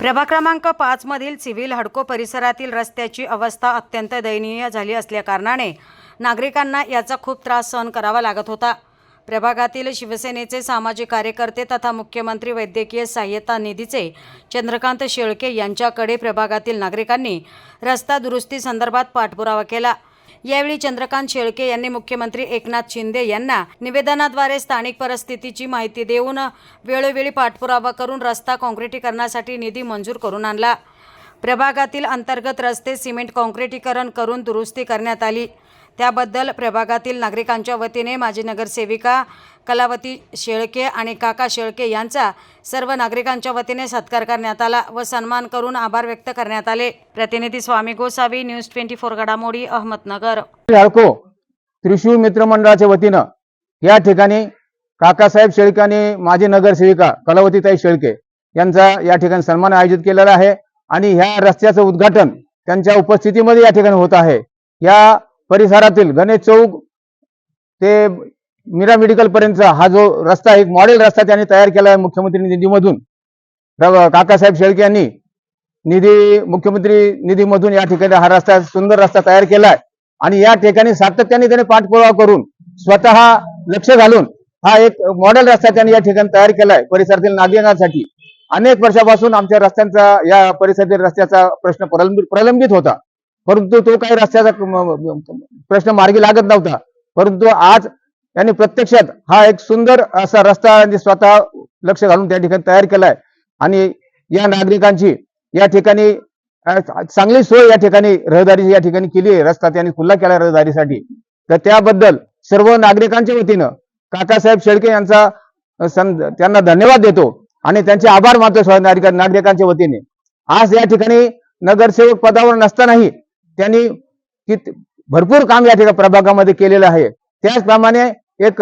प्रभाग क्रमांक पाचमधील सिव्हिल हडको परिसरातील रस्त्याची अवस्था अत्यंत दयनीय झाली असल्याकारणाने नागरिकांना याचा खूप त्रास सहन करावा लागत होता. प्रभागातील शिवसेनेचे सामाजिक कार्यकर्ते तथा मुख्यमंत्री वैद्यकीय सहाय्यता निधीचे चंद्रकांत शेळके यांच्याकडे प्रभागातील नागरिकांनी रस्ता दुरुस्ती संदर्भात पाठपुरावा केला. यावेळी चंद्रकांत शेळके यांनी मुख्यमंत्री एकनाथ शिंदे यांना निवेदनाद्वारे स्थानिक परिस्थितीची माहिती देऊन वेळोवेळी पाठपुरावा करून रस्ता काँक्रिटीकरणासाठी निधी मंजूर करून आणला. प्रभागातील अंतर्गत रस्ते सिमेंट काँक्रिटीकरण करून दुरुस्ती करण्यात आली. त्याबद्दल प्रभागातील नागरिकांच्या वतीने माजी नगरसेविका कलावती शेळके आणि काका शेळके यांचा सर्व नागरिकांच्या वतीने सत्कार करण्यात आला व सन्मान करून आभार व्यक्त करण्यात आले. प्रतिनिधी Swami Gosavi news twenty four घडामोडी अहमदनगर. झाडको त्रिशूळ मित्रमंडळाच्या वतीनं या ठिकाणी काकासाहेब शेळके आणि माजी नगरसेविका कलावतीताई शेळके यांचा या ठिकाणी सन्मान आयोजित केलेला आहे. आणि ह्या रस्त्याचं उद्घाटन त्यांच्या उपस्थितीमध्ये या ठिकाणी होत आहे. या परिसरातील गणेश चौक ते मीरा मेडिकल पर्यंतचा हा जो रस्ता एक मॉडेल रस्ता त्यांनी तयार केला आहे मुख्यमंत्री निधीमधून. काकासाहेब शेळके यांनी निधी मुख्यमंत्री निधीमधून या ठिकाणी हा रस्ता सुंदर रस्ता तयार केला आहे आणि या ठिकाणी सातत्याने त्याने पाठपुरावा करून स्वतः लक्ष घालून हा एक मॉडेल रस्ता त्यांनी या ठिकाणी तयार केला आहे परिसरातील नागरिकांसाठी अनेक वर्षापासून आमच्या रस्त्यांचा या परिसरातील रस्त्याचा प्रश्न प्रलंबित होता. परंतु तो काही रस्त्याचा प्रश्न मार्गी लागत नव्हता. परंतु आज यांनी प्रत्यक्षात हा एक सुंदर असा रस्ता म्हणजे स्वतः लक्ष घालून त्या ठिकाणी तयार केलाय. आणि या नागरिकांची या ठिकाणी चांगली सोय या ठिकाणी रहदारी या ठिकाणी केली आहे. रस्ता त्यांनी खुल्ला केला रहदारीसाठी. तर त्याबद्दल सर्व नागरिकांच्या वतीनं काकासाहेब शेळके यांचा सं- त्यांना धन्यवाद देतो आणि त्यांचे आभार मानतो नागरिक- नागरिकांच्या वतीने. आज या ठिकाणी नगरसेवक पदावर नसतानाही त्यांनी भरपूर काम या ठिकाणी प्रभागामध्ये केलेलं आहे. त्याचप्रमाणे एक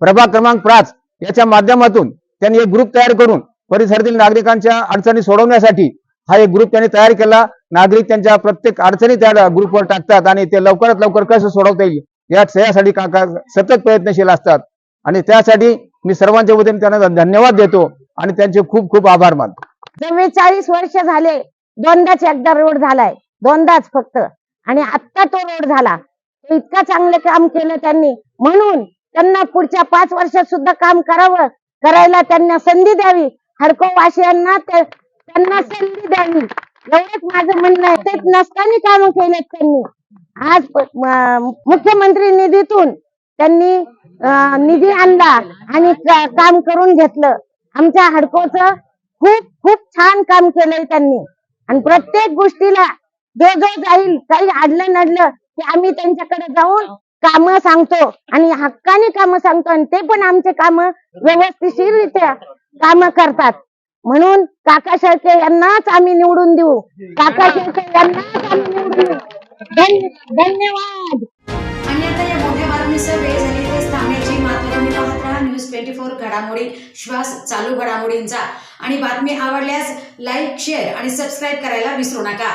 प्रभाग क्रमांक पाच याच्या माध्यमातून त्यांनी एक ग्रुप तयार करून परिसरातील नागरिकांच्या अडचणी सोडवण्यासाठी हा एक ग्रुप त्यांनी तयार केला. नागरिक त्यांच्या प्रत्येक अडचणी त्या ग्रुपवर टाकतात आणि ते लवकरात लवकर कसं सोडवता येईल या यासाठी काका सतत प्रयत्नशील असतात. आणि त्यासाठी मी सर्वांच्या वतीने त्यांना धन्यवाद देतो आणि त्यांचे खूप खूप आभार मानतो. चाळीस वर्ष झाले दोनदाच एकदा रोड झालाय. दोनदाच फक्त. आणि आत्ता तो रोड झाला. तो इतका चांगलं काम केलं त्यांनी. म्हणून त्यांना पुढच्या पाच वर्षात सुद्धा काम करावं. करायला त्यांना संधी द्यावी. हडको वाशियांना त्यांना संधी द्यावी. एवढंच माझं म्हणणं आहे. ते नसताना काम केलेत त्यांनी. आज मुख्यमंत्री निधीतून त्यांनी निधी आणला आणि काम करून घेतलं. आमच्या हडकोचं खूप खूप छान काम केलंय त्यांनी. आणि प्रत्येक गोष्टीला जो जो जाईल काही आडलं नडलं की आम्ही त्यांच्याकडे जाऊन काम सांगतो. आणि हक्काने काम सांगतो आणि ते पण आमचे काम व्यवस्थितशीरित्या काम करतात. म्हणून काका शेळके यांनाच आम्ही निवडून देऊ. काका शेळके यांनाच आम्ही निवडून देऊ. धन्यवाद. आणि आता या मोठ्या बातमीसह वेळ झाली ते थांबण्याची मात्र तुम्ही पाहत राहा. न्यूज ट्वेंटी फोर घडामोडी श्वास चालू घडामोडींचा. आणि बातमी आवडल्यास लाईक शेअर आणि सबस्क्राईब करायला विसरू नका.